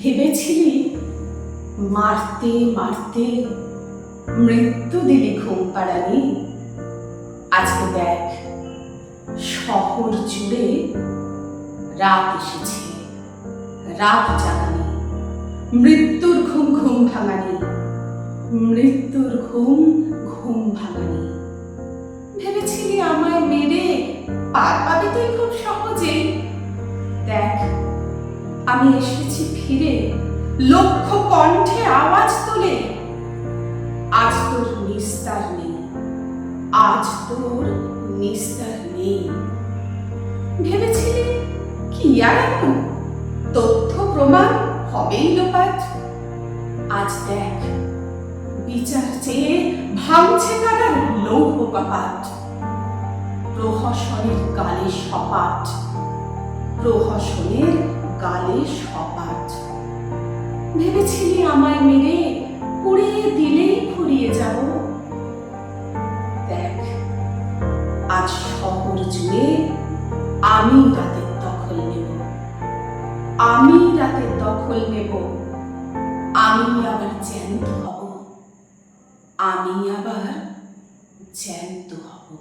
ভেবেছিলি মারতে মারতে মৃত্যু দিলি ঘুম পাড়ানি আজকে দেখ, শহর জুড়ে রাত এসেছে। রাত জাগানি, মৃত্যুর ঘুম ঘুম ভাঙানি, মৃত্যুর ঘুম ঘুম ভাঙানি। ভেবেছিলি আমায় মেরে পার পাবি তুই খুব আমি এসেছি ফিরে, লক্ষ কণ্ঠে আওয়াজ তুলে। আজ তোর নিস্তার নেই, আজ তোর নিস্তার নেই। ভেবেছিলি কি আর এমন? তথ্য প্রমাণ হবেই লোপাট। আজ দেখ, বিচার চেয়ে ভাঙছে কারার লৌহ কপাট। প্রহসনের গালে সপাট, প্রহসনের গালে সপাট। ভেবেছিলি আমায় মেরে পুড়িয়ে দিলেই ফুরিয়ে যাব? দেখ, আজ শহর জুড়ে আমি রাতের দখল নেব। আমি রাতের দখল নেব। আমি আবার জ্যান্ত হব। আমি আবার জ্যান্ত হব।